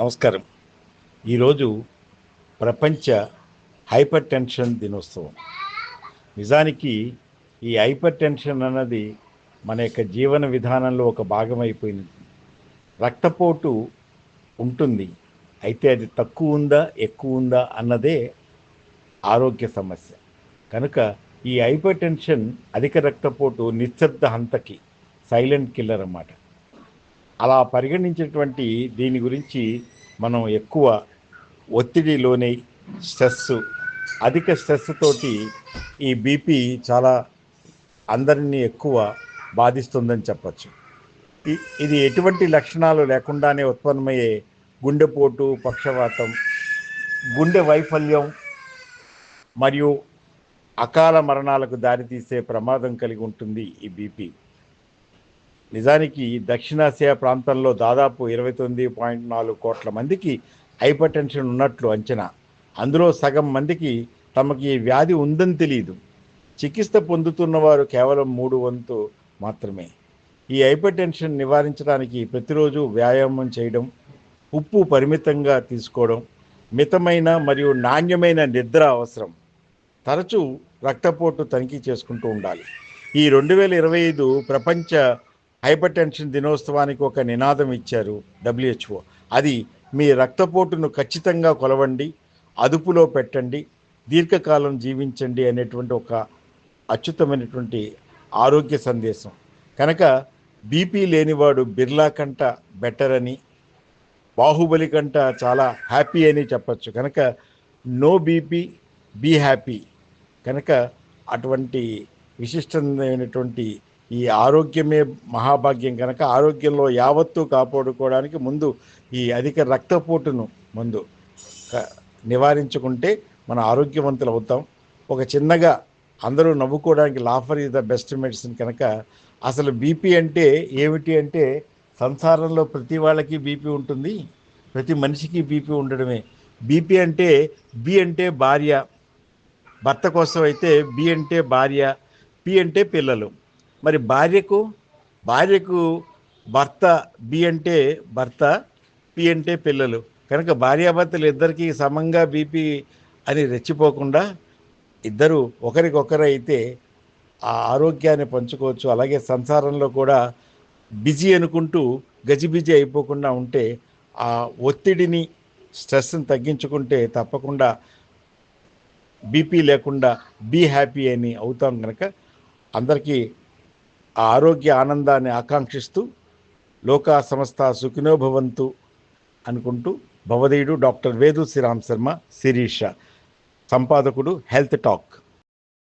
నమస్కారం. ఈరోజు ప్రపంచ హైపర్ టెన్షన్ దినోత్సవం. నిజానికి ఈ హైపర్ టెన్షన్ అన్నది మన యొక్క జీవన విధానంలో ఒక భాగం అయిపోయింది రక్తపోటు ఉంటుంది. అయితే అది తక్కువ ఉందా ఎక్కువ ఉందా అన్నదే ఆరోగ్య సమస్య. కనుక ఈ హైపర్ టెన్షన్ అధిక రక్తపోటు నిశ్శబ్ద హంతకి సైలెంట్ కిల్లర్ అన్నమాట. అలా పరిగణించేటువంటి దీని గురించి మనం ఎక్కువ ఒత్తిడిలోనే స్ట్రెస్ అధిక స్ట్రెస్ తోటి ఈ బీపీ చాలా అందరినీ ఎక్కువ బాధిస్తుందని చెప్పచ్చు. ఇది ఎటువంటి లక్షణాలు లేకుండానే ఉత్పన్నమయ్యే గుండెపోటు పక్షవాతం గుండె వైఫల్యం మరియు అకాల మరణాలకు దారితీసే ప్రమాదం కలిగి ఉంటుంది ఈ బీపీ. నిజానికి దక్షిణాసియా ప్రాంతంలో దాదాపు ఇరవై తొమ్మిది పాయింట్ నాలుగు కోట్ల మందికి హైపర్ టెన్షన్ ఉన్నట్లు అంచనా. అందులో సగం మందికి తమకి ఈ వ్యాధి ఉందని తెలియదు చికిత్స పొందుతున్న వారు కేవలం మూడు వంతు మాత్రమే. ఈ హైపర్ టెన్షన్ నివారించడానికి ప్రతిరోజు వ్యాయామం చేయడం ఉప్పు పరిమితంగా తీసుకోవడం మితమైన మరియు నాణ్యమైన నిద్ర అవసరం. తరచూ రక్తపోటు తనిఖీ చేసుకుంటూ ఉండాలి. ఈ రెండు వేల ఇరవై ఐదు ప్రపంచ హైపర్ టెన్షన్ దినోత్సవానికి ఒక నినాదం ఇచ్చారు డబ్ల్యూహెచ్ఓ అది మీ రక్తపోటును ఖచ్చితంగా కొలవండి అదుపులో పెట్టండి దీర్ఘకాలం జీవించండి అనేటువంటి ఒక అత్యుత్తమైనటువంటి ఆరోగ్య సందేశం. కనుక బీపీ లేనివాడు బిర్లా కంట బెటర్ అని బాహుబలి కంట చాలా హ్యాపీ అని చెప్పచ్చు. కనుక నో బీపీ బీ హ్యాపీ కనుక అటువంటి విశిష్టమైనటువంటి ఈ ఆరోగ్యమే మహాభాగ్యం కనుక ఆరోగ్యంలో యావత్తు కాపాడుకోవడానికి ముందు ఈ అధిక రక్తపోటును ముందు నివారించుకుంటే మన ఆరోగ్యవంతులు అవుతాం. ఒక చిన్నగా అందరూ నవ్వుకోవడానికి laughter is the best medicine కనుక అసలు బీపీ అంటే ఏమిటి అంటే సంసారంలో ప్రతి వాళ్ళకి బీపీ ఉంటుంది ప్రతి మనిషికి బీపీ ఉండడమే. బీపీ అంటే బి అంటే భార్య భర్త కోసం అయితే బి అంటే భార్య పి అంటే పిల్లలు. మరి భార్యకు భార్యకు భర్త బి అంటే భర్త పి అంటే పిల్లలు. కనుక భార్యాభర్తలు ఇద్దరికీ సమంగా బీపీ అని రెచ్చిపోకుండా ఇద్దరు ఒకరికొకరు అయితే ఆ ఆరోగ్యాన్ని పంచుకోవచ్చు. అలాగే సంసారంలో కూడా బిజీ అనుకుంటూ గజిబిజి అయిపోకుండా ఉంటే ఆ ఒత్తిడిని స్ట్రెస్ని తగ్గించుకుంటే తప్పకుండా బీపీ లేకుండా బీ హ్యాపీ అని అవుతాం కనుక అందరికీ ఆ ఆరోగ్య ఆనందాన్ని ఆకాంక్షిస్తూ లోకా సంస్థ సుఖినోభవంతు అనుకుంటూ భవదీయుడు డాక్టర్ వేదు శ్రీరామ్ శర్మ శిరీష సంపాదకుడు హెల్త్ టాక్.